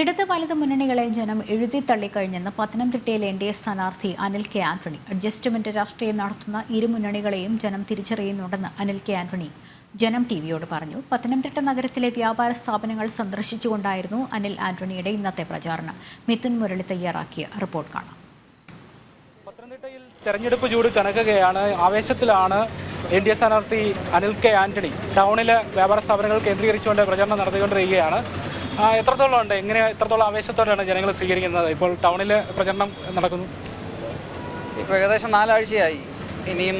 ഇടത് വലത് മുന്നണികളെ ജനം എഴുതി തള്ളിക്കഴിഞ്ഞെന്ന് പത്തനംതിട്ടയിലെ എൻ ഡി എ സ്ഥാനാർത്ഥി അനിൽ കെ ആന്റണി. അഡ്ജസ്റ്റ്മെന്റ് രാഷ്ട്രീയം നടത്തുന്ന ഇരു മുന്നണികളെയും ജനം തിരിച്ചറിയുന്നുണ്ടെന്ന് അനിൽ കെ ആന്റണി ജനം ടി വിയോട് പറഞ്ഞു. പത്തനംതിട്ട നഗരത്തിലെ വ്യാപാര സ്ഥാപനങ്ങൾ സന്ദർശിച്ചുകൊണ്ടായിരുന്നു അനിൽ ആന്റണിയുടെ ഇന്നത്തെ പ്രചാരണം. മിഥുൻ മുരളി തയ്യാറാക്കിയ റിപ്പോർട്ട് കാണാം. പത്തനംതിട്ടയിൽ തെരഞ്ഞെടുപ്പ് ചൂട് കണക്കുകയാണ് ആവേശത്തിലാണ് എൻ ഡി എ സ്ഥാനാർത്ഥി അനിൽ കെ ആന്റണി. ടൗണിലെ വ്യാപാര സ്ഥാപനങ്ങൾ കേന്ദ്രീകരിച്ചുകൊണ്ട് പ്രചാരണം നടത്തിക്കൊണ്ടിരിക്കുകയാണ് എത്രത്തോളം ഉണ്ട്? എങ്ങനെ എത്രത്തോളം ആവേശത്തോടെയാണ് ജനങ്ങൾ സ്വീകരിക്കുന്നത്? ഇപ്പോൾ ടൗണിൽ പ്രചരണം നടക്കുന്നു. ഇപ്പോൾ ഏകദേശം നാലാഴ്ചയായി. ഇനിയും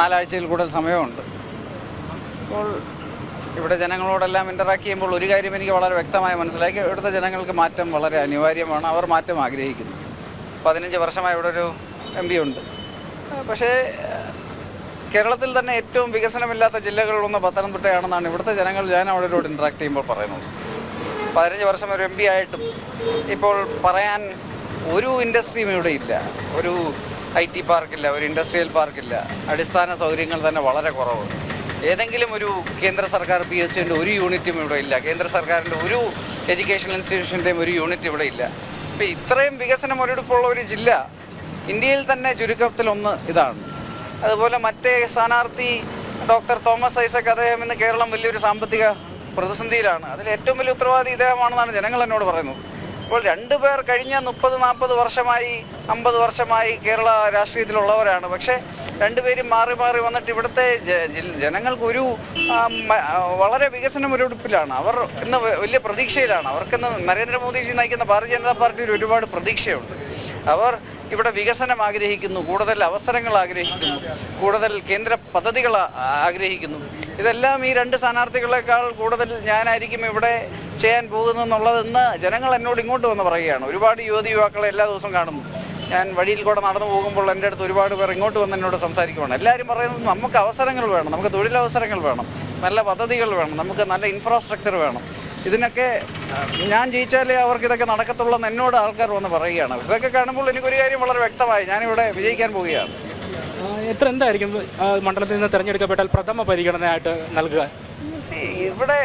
നാലാഴ്ചയിൽ കൂടുതൽ സമയമുണ്ട്. അപ്പോൾ ഇവിടെ ജനങ്ങളോടെല്ലാം ഇന്ററാക്ട് ചെയ്യുമ്പോൾ ഒരു കാര്യം എനിക്ക് വളരെ വ്യക്തമായി മനസ്സിലാക്കി ഇവിടുത്തെ ജനങ്ങൾക്ക് മാറ്റം വളരെ അനിവാര്യമാണ്. അവർ മാറ്റം ആഗ്രഹിക്കുന്നു. പതിനഞ്ച് വർഷമായി ഇവിടെ ഒരു എം പി ഉണ്ട്. പക്ഷേ കേരളത്തിൽ തന്നെ ഏറ്റവും വികസനമില്ലാത്ത ജില്ലകളിലൊന്ന് പത്തനംതിട്ടയാണെന്നാണ് ഇവിടുത്തെ ജനങ്ങൾ ഞാൻ അവരോട് ഇന്ററാക്ട് ചെയ്യുമ്പോൾ പറയുന്നത്. പതിനഞ്ച് വർഷം ഒരു എം പി ആയിട്ടും ഇപ്പോൾ പറയാൻ ഒരു ഇൻഡസ്ട്രിയും ഇവിടെ ഇല്ല. ഒരു ഐ ടി പാർക്കില്ല ഒരു ഇൻഡസ്ട്രിയൽ പാർക്കില്ല അടിസ്ഥാന സൗകര്യങ്ങൾ തന്നെ വളരെ കുറവ്. ഏതെങ്കിലും ഒരു കേന്ദ്ര സർക്കാർ പി എസ് സിന്റെ ഒരു യൂണിറ്റും ഇവിടെ ഇല്ല. കേന്ദ്ര സർക്കാരിന്റെ ഒരു എഡ്യൂക്കേഷൻ ഇൻസ്റ്റിറ്റ്യൂഷന്റെയും ഒരു യൂണിറ്റ് ഇവിടെ ഇല്ല. അപ്പോൾ ഇത്രയും വികസനം ഒരെടുപ്പുള്ള ഒരു ജില്ല ഇന്ത്യയിൽ തന്നെ ചുരുക്കത്തിലൊന്ന് ഇതാണ്. അതുപോലെ മറ്റേ സ്ഥാനാർത്ഥി ഡോക്ടർ തോമസ് ഐസക് അദ്ദേഹം ഇന്ന് കേരളം വലിയൊരു സാമ്പത്തിക പ്രതിസന്ധിയിലാണ്. അതിൽ ഏറ്റവും വലിയ ഉത്തരവാദി ഇദ്ദേഹമാണെന്നാണ് ജനങ്ങൾ എന്നോട് പറയുന്നത്. അപ്പോൾ രണ്ടുപേർ കഴിഞ്ഞ മുപ്പത് നാൽപ്പത് വർഷമായി അമ്പത് വർഷമായി കേരള രാഷ്ട്രീയത്തിലുള്ളവരാണ്. പക്ഷേ രണ്ടുപേരും മാറി മാറി വന്നിട്ട് ഇവിടുത്തെ ജ- ജനങ്ങൾക്ക് ഒരു ആ, മ- ആ, വളരെ വികസനം ഒരുടുപ്പിലാണ് അവർ ഇന്ന് വലിയ പ്രതീക്ഷയിലാണ്. അവർക്കിന്ന് നരേന്ദ്രമോദിജി നയിക്കുന്ന ഭാരതീയ ജനതാ പാർട്ടിയിൽ ഒരുപാട് പ്രതീക്ഷയുണ്ട്. അവർ ഇവിടെ വികസനം ആഗ്രഹിക്കുന്നു കൂടുതൽ അവസരങ്ങൾ ആഗ്രഹിക്കുന്നു കൂടുതൽ കേന്ദ്ര പദ്ധതികൾ ആഗ്രഹിക്കുന്നു. ഇതെല്ലാം ഈ രണ്ട് സ്ഥാനാർത്ഥികളെക്കാൾ കൂടുതൽ ഞാനായിരിക്കും ഇവിടെ ചെയ്യാൻ പോകുന്നതെന്നുള്ളതെന്ന് ജനങ്ങൾ എന്നോട് ഇങ്ങോട്ട് വന്ന് പറയുകയാണ്. ഒരുപാട് യുവതി യുവാക്കളെ എല്ലാ ദിവസവും കാണുന്നു. ഞാൻ വഴിയിൽ കൂടെ നടന്നു പോകുമ്പോൾ എന്റെ അടുത്ത് ഒരുപാട് പേർ ഇങ്ങോട്ട് വന്ന് എന്നോട് സംസാരിക്കുവാണ്. എല്ലാവരും പറയുന്നത് നമുക്ക് അവസരങ്ങൾ വേണം നമുക്ക് തൊഴിലവസരങ്ങൾ വേണം നല്ല പദ്ധതികൾ വേണം നമുക്ക് നല്ല ഇൻഫ്രാസ്ട്രക്ചർ വേണം. ഇതിനൊക്കെ ഞാൻ ജയിച്ചാലേ അവർക്ക് ഇതൊക്കെ നടക്കത്തുള്ളൂ എന്ന് എന്നോട് ആൾക്കാർ വന്ന് പറയുകയാണ്. ഇതൊക്കെ കാണുമ്പോൾ എനിക്കൊരു കാര്യം വളരെ വ്യക്തമായി ഞാനിവിടെ വിജയിക്കാൻ പോവുകയാണ്. എത്ര എന്തായിരിക്കും മണ്ഡലത്തിൽ നിന്ന് തിരഞ്ഞെടുക്കപ്പെട്ടാൽ പ്രഥമ പരിഗണനയായിട്ട് നൽകുക? ഇവിടെ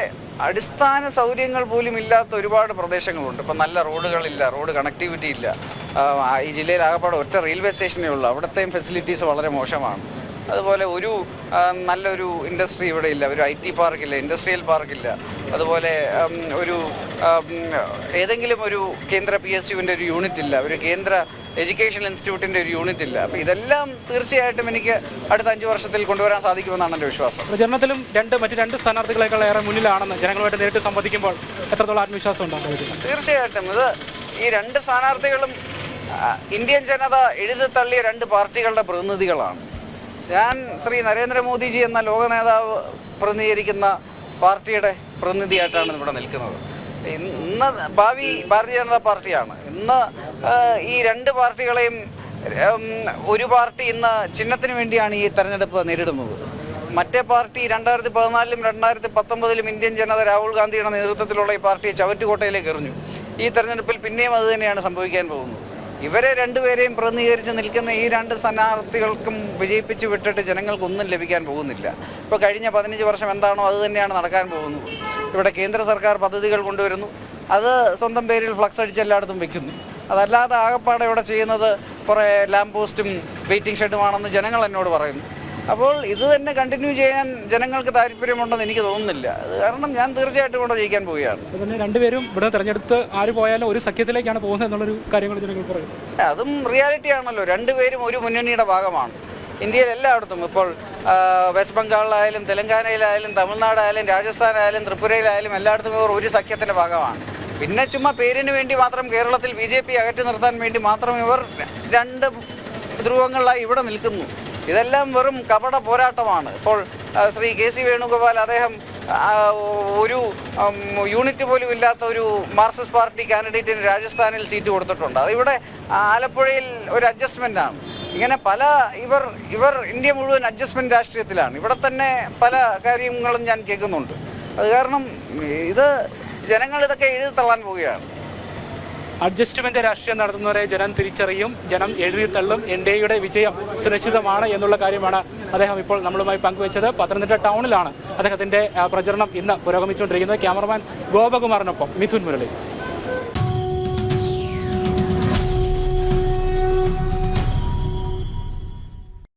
അടിസ്ഥാന സൗകര്യങ്ങൾ പോലും ഇല്ലാത്ത ഒരുപാട് പ്രദേശങ്ങളുണ്ട്. ഇപ്പം നല്ല റോഡുകളില്ല റോഡ് കണക്ടിവിറ്റി ഇല്ല. ഈ ജില്ലയിൽ ആകപ്പാടെ ഒറ്റ റെയിൽവേ സ്റ്റേഷനേ ഉള്ളൂ. അവിടുത്തെയും ഫെസിലിറ്റീസ് വളരെ മോശമാണ്. അതുപോലെ ഒരു നല്ലൊരു ഇൻഡസ്ട്രി ഇവിടെ ഇല്ല. ഒരു ഐ ടി പാർക്കില്ല ഇൻഡസ്ട്രിയൽ പാർക്കില്ല അതുപോലെ ഒരു ഏതെങ്കിലും ഒരു കേന്ദ്ര പി എസ് യുവിന്റെ ഒരു യൂണിറ്റ് ഇല്ല ഒരു കേന്ദ്ര എഡ്യൂക്കേഷൻ ഇൻസ്റ്റിറ്റ്യൂട്ടിന്റെ ഒരു യൂണിറ്റ് ഇല്ല. അപ്പോൾ ഇതെല്ലാം തീർച്ചയായിട്ടും എനിക്ക് അടുത്ത അഞ്ച് വർഷത്തിൽ കൊണ്ടുവരാൻ സാധിക്കുമെന്നാണ് എന്റെ വിശ്വാസം. പ്രചരണത്തിലും രണ്ട് മറ്റ് രണ്ട് സ്ഥാനാർത്ഥികളെക്കാൾ ഏറെ മുന്നിലാണെന്ന് ജനങ്ങളുമായിട്ട് നേരിട്ട് സംവദിക്കുമ്പോൾ എത്രത്തോളം ആത്മവിശ്വാസം ഉണ്ടാകും തീർച്ചയായിട്ടും. ഇത് ഈ രണ്ട് സ്ഥാനാർത്ഥികളും ഇന്ത്യൻ ജനത എഴുതി തള്ളിയ രണ്ട് പാർട്ടികളുടെ പ്രതിനിധികളാണ്. ഞാൻ ശ്രീ നരേന്ദ്രമോദിജി എന്ന ലോക നേതാവ് പ്രതിനിധീകരിക്കുന്ന പാർട്ടിയുടെ പ്രതിനിധിയായിട്ടാണ് ഇവിടെ നിൽക്കുന്നത്. ഇന്ന് ഭാവി ഭാരതീയ ജനതാ പാർട്ടിയാണ്. ഇന്ന് ഈ രണ്ട് പാർട്ടികളെയും ഒരു പാർട്ടി ഇന്ന് ചിഹ്നത്തിന് വേണ്ടിയാണ് ഈ തെരഞ്ഞെടുപ്പ് നേരിടുന്നത്. മറ്റേ പാർട്ടി രണ്ടായിരത്തി പതിനാലിലും രണ്ടായിരത്തി പത്തൊമ്പതിലും ഇന്ത്യൻ ജനത രാഹുൽ ഗാന്ധിയുടെ നേതൃത്വത്തിലുള്ള ഈ പാർട്ടിയെ ചവറ്റുകോട്ടയിലേക്ക് എറിഞ്ഞു. ഈ തെരഞ്ഞെടുപ്പിൽ പിന്നെയും അത് തന്നെയാണ് സംഭവിക്കാൻ പോകുന്നത്. ഇവരെ രണ്ടുപേരെയും പ്രതിനിധീകരിച്ച് നിൽക്കുന്ന ഈ രണ്ട് സ്ഥാനാർത്ഥികൾക്കും വിജയിപ്പിച്ച് വിട്ടിട്ട് ജനങ്ങൾക്കൊന്നും ലഭിക്കാൻ പോകുന്നില്ല. ഇപ്പോൾ കഴിഞ്ഞ പതിനഞ്ച് വർഷം എന്താണോ അത് തന്നെയാണ് നടക്കാൻ പോകുന്നത്. ഇവിടെ കേന്ദ്ര സർക്കാർ പദ്ധതികൾ കൊണ്ടുവരുന്നു. അത് സ്വന്തം പേരിൽ ഫ്ലക്സ് അടിച്ച് എല്ലായിടത്തും വെക്കുന്നു. അതല്ലാതെ ആകപ്പാടെ ഇവിടെ ചെയ്യുന്നത് കുറേ ലാമ്പ് പോസ്റ്റും വെയിറ്റിംഗ് ഷെഡുമാണെന്ന് ജനങ്ങൾ എന്നോട് പറയുന്നു. അപ്പോൾ ഇത് തന്നെ കണ്ടിന്യൂ ചെയ്യാൻ ജനങ്ങൾക്ക് താല്പര്യമുണ്ടെന്ന് എനിക്ക് തോന്നുന്നില്ല. അത് കാരണം ഞാൻ തീർച്ചയായിട്ടും ഇവിടെ ജയിക്കാൻ പോവുകയാണ്. രണ്ടുപേരും ഇവിടെ തെരഞ്ഞെടുത്ത് ആര് പോയാലും ഒരു സഖ്യത്തിലേക്കാണ് പോകുന്നത് എന്നുള്ളൊരു കാര്യങ്ങൾ ജനങ്ങൾ പറയും അതും റിയാലിറ്റി ആണല്ലോ. രണ്ടുപേരും ഒരു മുന്നണിയുടെ ഭാഗമാണ്. ഇന്ത്യയിൽ എല്ലായിടത്തും ഇപ്പോൾ വെസ്റ്റ് ബംഗാളിലായാലും തെലങ്കാനയിലായാലും തമിഴ്നാടായാലും രാജസ്ഥാനായാലും ത്രിപുരയിലായാലും എല്ലായിടത്തും ഇവർ ഒരു സഖ്യത്തിന്റെ ഭാഗമാണ്. പിന്നെ ചുമ്മാ പേരിന് വേണ്ടി മാത്രം കേരളത്തിൽ ബി ജെ പി അകറ്റി നിർത്താൻ വേണ്ടി മാത്രം ഇവർ രണ്ട് ധ്രുവങ്ങളിലായി ഇവിടെ നിൽക്കുന്നു. ഇതെല്ലാം വെറും കപട പോരാട്ടമാണ്. ഇപ്പോൾ ശ്രീ കെ സി വേണുഗോപാൽ അദ്ദേഹം ഒരു യൂണിറ്റ് പോലും ഇല്ലാത്ത ഒരു മാർക്സിസ്റ്റ് പാർട്ടി കാൻഡിഡേറ്റിന് രാജസ്ഥാനിൽ സീറ്റ് കൊടുത്തിട്ടുണ്ട്. അതിവിടെ ആലപ്പുഴയിൽ ഒരു അഡ്ജസ്റ്റ്മെന്റ് ആണ്. ഇങ്ങനെ പല ഇവർ ഇവർ ഇന്ത്യ മുഴുവൻ അഡ്ജസ്റ്റ്മെന്റ് രാഷ്ട്രീയത്തിലാണ്. ഇവിടെ തന്നെ പല കാര്യങ്ങളും ഞാൻ കേൾക്കുന്നുണ്ട്. അത് കാരണം ഇത് ജനങ്ങൾ ഇതൊക്കെ എഴുതി തള്ളാൻ പോവുകയാണ്. അഡ്ജസ്റ്റ്മെന്റ് രാഷ്ട്രീയം നടത്തുന്നവരെ ജനം തിരിച്ചറിയും ജനം എഴുതി തള്ളും എൻ ഡി എയുടെ വിജയം സുരക്ഷിതമാണ് എന്നുള്ള കാര്യമാണ് അദ്ദേഹം ഇപ്പോൾ നമ്മളുമായി പങ്കുവച്ചത്. പത്തനംതിട്ട ടൗണിലാണ് അദ്ദേഹത്തിന്റെ പ്രചരണം ഇന്ന് പുരോഗമിച്ചുകൊണ്ടിരിക്കുന്നത്. ക്യാമറമാൻ ഗോപകുമാറിനൊപ്പം മിഥുൻ മുരളി.